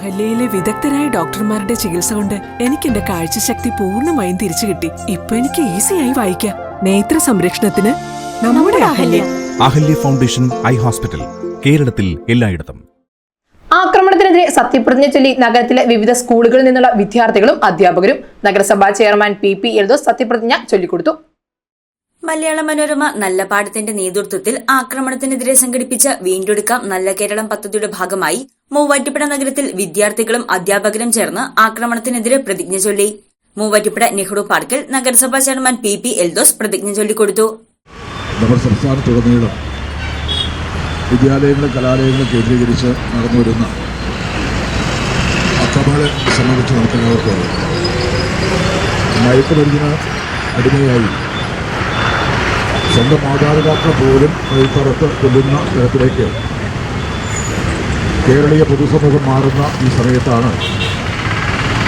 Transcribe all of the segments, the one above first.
അഹല്യയിലെ വിദഗ്ധരായ ഡോക്ടർമാരുടെ ചികിത്സ കൊണ്ട് എനിക്ക് എന്റെ കാഴ്ചശക്തി പൂർണമായും തിരിച്ചു കിട്ടി. ഇപ്പൊ എനിക്ക് ഈസിയായി വായിക്കാം. നേത്ര സംരക്ഷണത്തിന് നമ്മുടെ Ahalya. Ahalya foundation eye hospital കേരളത്തിൽ എല്ലായിടത്തും. ആക്രമണത്തിനെതിരെ സത്യപ്രതിജ്ഞ ചൊല്ലി നഗരത്തിലെ വിവിധ സ്കൂളുകളിൽ നിന്നുള്ള വിദ്യാർത്ഥികളും അധ്യാപകരും നഗരസഭാ ചെയർമാൻ പി പി എൽദോസ് സത്യപ്രതിജ്ഞ ചൊല്ലിക്കൊടുത്തു. മലയാള മനോരമ നല്ല പാഠത്തിന്റെ നേതൃത്വത്തിൽ ആക്രമണത്തിനെതിരെ സംഘടിപ്പിച്ച വീണ്ടെടുക്കാം നല്ല കേരളം പദ്ധതിയുടെ ഭാഗമായി മൂവാറ്റുപുഴ നഗരത്തിൽ വിദ്യാർത്ഥികളും അധ്യാപകരും ചേർന്ന് ആക്രമണത്തിനെതിരെ പ്രതിജ്ഞ ചൊല്ലി. മൂവാറ്റുപുഴ നെഹ്റു പാർക്കിൽ നഗരസഭാ ചെയർമാൻ പി പി എൽദോസ് പ്രതിജ്ഞ ചൊല്ലിക്കൊടുത്തു. നമ്മുടെ സംസ്ഥാനത്തുടനീളം വിദ്യാലയങ്ങളും കലാലയങ്ങളും കേന്ദ്രീകരിച്ച് നടന്നു വരുന്ന അക്രമങ്ങളെ സംബന്ധിച്ച് നമുക്കെല്ലാവർക്കും അറിയാം. മയക്കുമരുന്നിന് അടിമയായി സ്വന്തം മാതാപിതാക്കൾ പോലും കഴുത്തറത്ത് കൊല്ലുന്ന തരത്തിലേക്ക് കേരളീയ പൊതുസമൂഹം മാറുന്ന ഈ സമയത്താണ്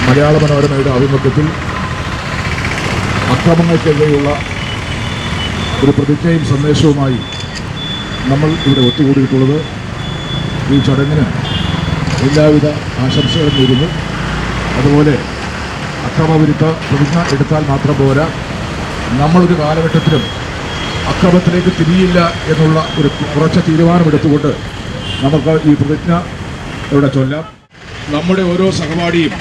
മലയാള മനോരമയുടെ ആഭിമുഖ്യത്തിൽ അക്രമങ്ങൾക്കെതിരെയുള്ള ഒരു പ്രതിജ്ഞയും സന്ദേശവുമായി നമ്മൾ ഇവിടെ ഒത്തുകൂടിയിട്ടുള്ളത്. ഈ ചടങ്ങിന് എല്ലാവിധ ആശംസകളും നേരുന്നു. അതുപോലെ അക്രമവിരുദ്ധ പ്രതിജ്ഞ എടുത്താൽ മാത്രം പോരാ. നമ്മളൊരു കാലഘട്ടത്തിലും അക്രമത്തിലേക്ക് തിരിയില്ല എന്നുള്ള ഒരു കുറച്ച് തീരുമാനമെടുത്തുകൊണ്ട് നമുക്ക് ഈ പ്രതിജ്ഞ ഇവിടെ ചൊല്ലാം. നമ്മുടെ ഓരോ സഹപാഠിയും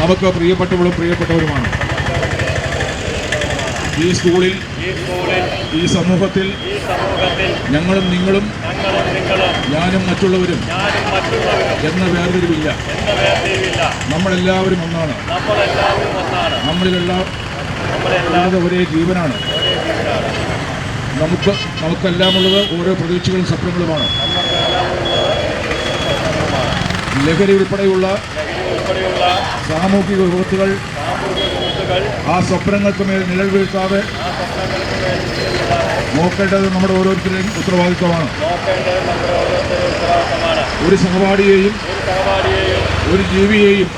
നമുക്ക് പ്രിയപ്പെട്ടവളും പ്രിയപ്പെട്ടവരുമാണ്. ഈ സ്കൂളിൽ ഈ സമൂഹത്തിൽ ഞങ്ങളും നിങ്ങളും ഞാനും മറ്റുള്ളവരും എന്ന വേർതിരിവില്ല. നമ്മളെല്ലാവരും ഒന്നാണ്. നമ്മളിലെല്ലാം ഒരേ ജീവനാണ്. നമുക്ക് നമുക്കെല്ലാമുള്ളത് ഓരോ പ്രതീക്ഷകളും സ്വപ്നങ്ങളുമാണ്. ലഹരി ഉൾപ്പെടെയുള്ള സാമൂഹിക വിപത്തുകൾ ആ സ്വപ്നങ്ങൾക്ക് മേൽ നിഴൽ വീഴ്ത്താതെ നോക്കേണ്ടത് നമ്മുടെ ഓരോരുത്തരുടെയും ഉത്തരവാദിത്വമാണ്. ഒരു സഹപാഠിയെയും ഒരു ജീവിയെയും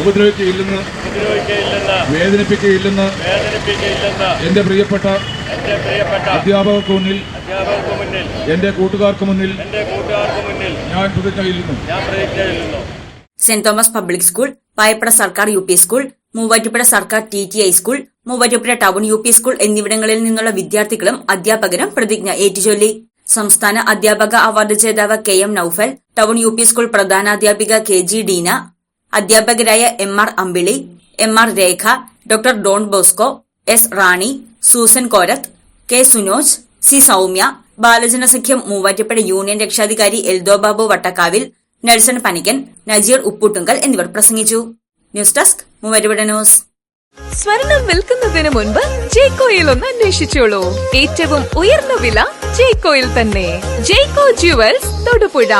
ഉപദ്രവിക്കുകയില്ലെന്ന് വേദനിപ്പിക്കുകയില്ലെന്ന് എന്റെ പ്രിയപ്പെട്ട അധ്യാപകർക്ക് മുന്നിൽ എന്റെ കൂട്ടുകാർക്ക് മുന്നിൽ ഞാൻ പ്രതിജ്ഞ ചെയ്യുന്നു Saint Thomas public school Payappada സർക്കാർ യു പി സ്കൂൾ മൂവാറ്റുപുഴ സർക്കാർ T T I school Muvattupuzha town U P school എന്നിവിടങ്ങളിൽ നിന്നുള്ള വിദ്യാർത്ഥികളും അധ്യാപകരും പ്രതിജ്ഞ ഏറ്റുചൊല്ലി. സംസ്ഥാന അധ്യാപക അവാർഡ് ജേതാവ് K M Noufal town U P school പ്രധാനാധ്യാപിക K G Deena അധ്യാപകരായ M R Ambili M R Rekha doctor Don Bosco S Rani Susan Korath K Sunoj C Soumya Balajanasakhyam Muvattupuzha union രക്ഷാധികാരി എൽദോ ബാബു വട്ടക്കാവിൽ നെൽസൺ പനിക്കൻ നജീർ ഉപ്പൂട്ടുങ്കൽ എന്നിവർ പ്രസംഗിച്ചു. News desk Muvattupuzha news. സ്വർണം വിൽക്കുന്നതിന് മുൻപ് ജയ്കോയിൽ ഒന്ന് അന്വേഷിച്ചോളൂ. ഏറ്റവും ഉയർന്ന വില ജയ്കോയിൽ തന്നെ. ജയ്കോ ജുവൽസ് തൊടുപുഴ.